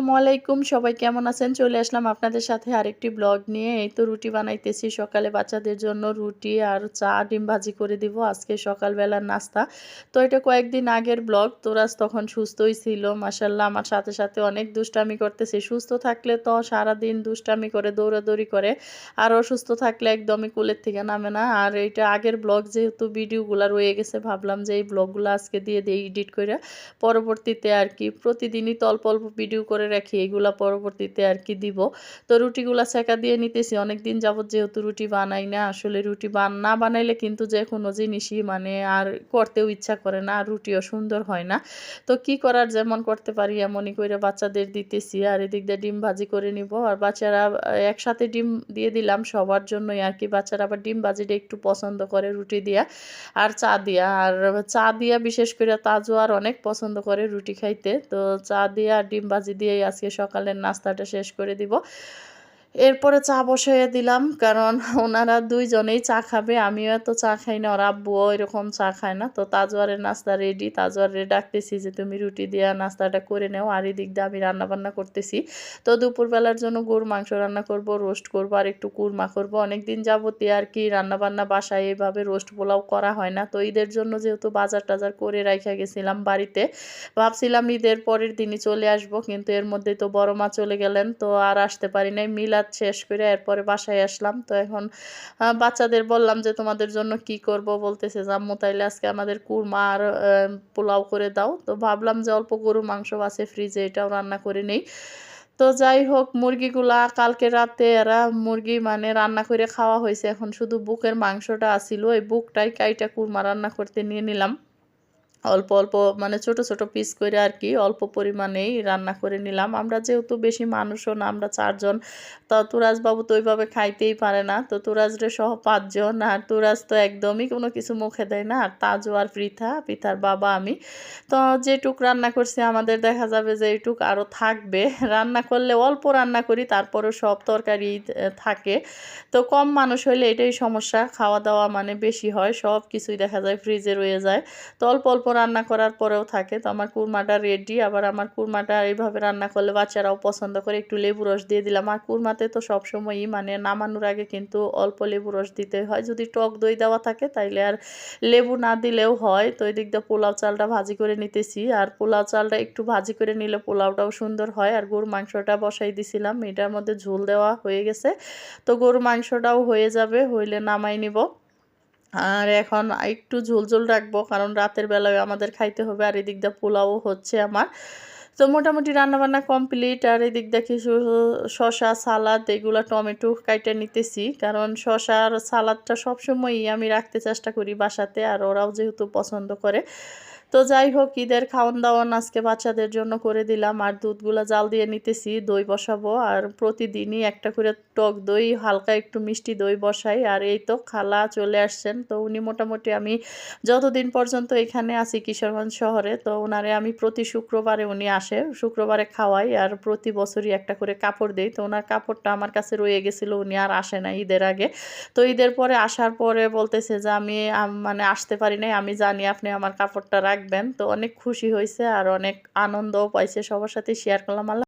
আসসালামু আলাইকুম। সবাই কেমন আছেন? চলে আসলাম আপনাদের সাথে আরেকটি ব্লগ নিয়ে। এই তো রুটি বানাইতেছি। সকালে বাচ্চাদের জন্য রুটি আর চা, ডিম ভাজি করে দিব। আজকে সকালবেলার নাস্তা। তো এটা কয়েকদিন আগের ব্লগ। তোরাজ তখন সুস্থই ছিল। মাসাল্লাহ আমার সাথে সাথে অনেক দুষ্টামি করতেছে। সুস্থ থাকলে তো সারাদিন দুষ্টামি করে, দৌড়াদৌড়ি করে। আর অসুস্থ থাকলে একদমই কুলের থেকে নামে না। আর এইটা আগের ব্লগ যেহেতু ভিডিওগুলো রয়ে গেছে, ভাবলাম যে এই ব্লগগুলো আজকে দিয়ে দিই এডিট করে পরবর্তীতে আর কি প্রতিদিনই তো অল্প অল্প ভিডিও করে রাখি এগুলা পরবর্তীতে আর কি দিব। তো রুটিগুলা সেকা দিয়ে নিতেছি। অনেক দিন যাবত যেহেতু রুটি বানাই না, আসলে রুটি বান না বানাইলে কিন্তু যে কোনো জিনিসই মানে আর করতেও ইচ্ছা করে না, আর রুটিও সুন্দর হয় না। তো কি করার যেমন করতে পারি এমনই করে বাচ্চাদের দিতেছি। আর এদিক দিয়ে ডিম ভাজি করে নিব। আর বাচ্চারা একসাথে ডিম দিয়ে দিলাম সবার জন্যই আর কি। বাচ্চারা আবার ডিম ভাজিটা একটু পছন্দ করে রুটি দিয়া আর চা দিয়া। আর চা দিয়া বিশেষ করে তাজও আর অনেক পছন্দ করে রুটি খাইতে। তো চা দিয়ে আর ডিম ভাজি দিয়েই আজকে সকালের নাস্তাটা শেষ করে দিব। এরপরে চা বসাইয়ে দিলাম, কারণ ওনারা দুইজনেই চা খাবে, আমিও এত চা খাই না, ওর আব্বুও এরকম চা খায় না। তো তাজওয়ারের নাস্তা রেডি তাজওয়ারে ডাকতেছি যে, তুমি রুটি দিয়ে নাস্তাটা করে নেও, আর এদিক দিয়ে আমি রান্নাবান্না করতেছি। তো দুপুরবেলার জন্য গরুর মাংস রান্না করব রোস্ট করব, আর একটু কুরমা করব। অনেক দিন যাবতই আর কি রান্নাবান্না বাসায় এইভাবে রোস্ট পোলাও করা হয় না। তো ঈদের জন্য যেহেতু বাজার টাজার করে রাখা গেছিলাম বাড়িতে, ভাবছিলাম ঈদের পরের দিনই চলে আসব, কিন্তু এর মধ্যে তো বড় মা চলে গেলেন, তো আর আসতে পারি নাই। মিলাদ শেষ করে এরপরে বাসায় আসলাম। তো এখন বাচ্চাদের বললাম যে, তোমাদের জন্য কি করব? বলতেছে, জাম্মু, তাইলে আজকে আমাদের কুরমা আর পোলাও করে দাও। তো ভাবলাম যে, অল্প গরু মাংস আছে ফ্রিজে, এটাও রান্না করে নেই। তো যাই হোক, মুরগিগুলা কালকে রাতে এরা মুরগি মানে রান্না করে খাওয়া হয়েছে। এখন শুধু বুকের মাংসটা আসিল এই বুকটাই কাইটা কুরমা রান্না করতে নিয়ে নিলাম। অল্প অল্প মানে ছোট ছোট পিস করে আর কি অল্প পরিমাণেই রান্না করে নিলাম। আমরা যেহেতু বেশি মানুষও না, আমরা চারজন, তো তুরাজবাবু তো ওইভাবে খাইতেই পারে না। তো তুরাজরে সহ পাঁচজন, আর তুরাজ তো একদমই কোনো কিছু মুখে দেয় না, আর তাজু আর পৃথা, পৃথার বাবা আমি। তো যেটুক রান্না করছি, আমাদের দেখা যাবে যে এইটুক আরও থাকবে। রান্না করলে অল্প রান্না করি, তারপরেও সব তরকারি থাকে। তো কম মানুষ হইলে এটাই সমস্যা, খাওয়া দাওয়া মানে বেশি হয়, সব কিছুই দেখা যায় ফ্রিজে রয়ে যায়। তো অল্প অল্প রান্না করার পরেও থাকে। তো আমার কুরমাটা রেডি আবার আমার কুরমাটা এইভাবে রান্না করলে বাচ্চারাও পছন্দ করে। একটু লেবু রস দিয়ে দিলাম। আর কুরমাতে তো সবসময়ই মানে নামানোর আগে কিন্তু অল্প লেবু রস দিতে হয়। যদি টক দই দেওয়া থাকে তাইলে আর লেবু না দিলেও হয়। তো এই দিক দিয়ে পোলাও চালটা ভাজি করে নিতেছি। আর পোলাও চালটা একটু ভাজি করে নিলে পোলাওটাও সুন্দর হয়। আর গরুর মাংসটা বসাই দিছিলাম। এটার মধ্যে ঝোল দেওয়া হয়ে গেছে। তো গরুর মাংসটাও হয়ে যাবে, হইলে নামাই নিব। আর এখন একটু ঝোল রাখব, কারণ রাতের বেলায় আমাদের খাইতে হবে আর এদিক দিয়ে পোলাও হচ্ছে আমার। তো মোটামুটি রান্নাবান্না কমপ্লিট আর এদিক দিয়ে কিছু শশা সালাদ, এগুলো টমেটো কাইটে নিতেছি। কারণ শশা আর সালাদটা সবসময়ই আমি রাখতে চেষ্টা করি বাসাতে, আর ওরাও যেহেতু পছন্দ করে। তো যাই হোক, ঈদের খাওয়ান দাওয়ান আজকে বাচ্চাদের জন্য করে দিলাম। আর দুধগুলো জাল দিয়ে নিতেছি, দই বসাবো। আর প্রতিদিনই একটা করে টক দই, হালকা একটু মিষ্টি দই বসাই। আর এই তো খালা চলে আসছেন। তো উনি মোটামুটি আমি যতদিন পর্যন্ত এখানে আছি কিশোরগঞ্জ শহরে, তো ওনারে আমি প্রতি শুক্রবারে উনি আসে। শুক্রবারে খাওয়াই আর প্রতি বছরই একটা করে কাপড় দেই। তো ওনার কাপড়টা আমার কাছে রয়ে গেছিল, উনি আর আসে না ঈদের আগে। তো ঈদের পরে আসার পরে বলতেছে যে আমি মানে আসতে পারি নাই। আমি জানি আপনি আমার কাপড়টা রাখবেন। তো অনেক খুশি হয়েছে আর অনেক আনন্দও পাইছে সবার সাথে শেয়ার করলাম। আল্লাহ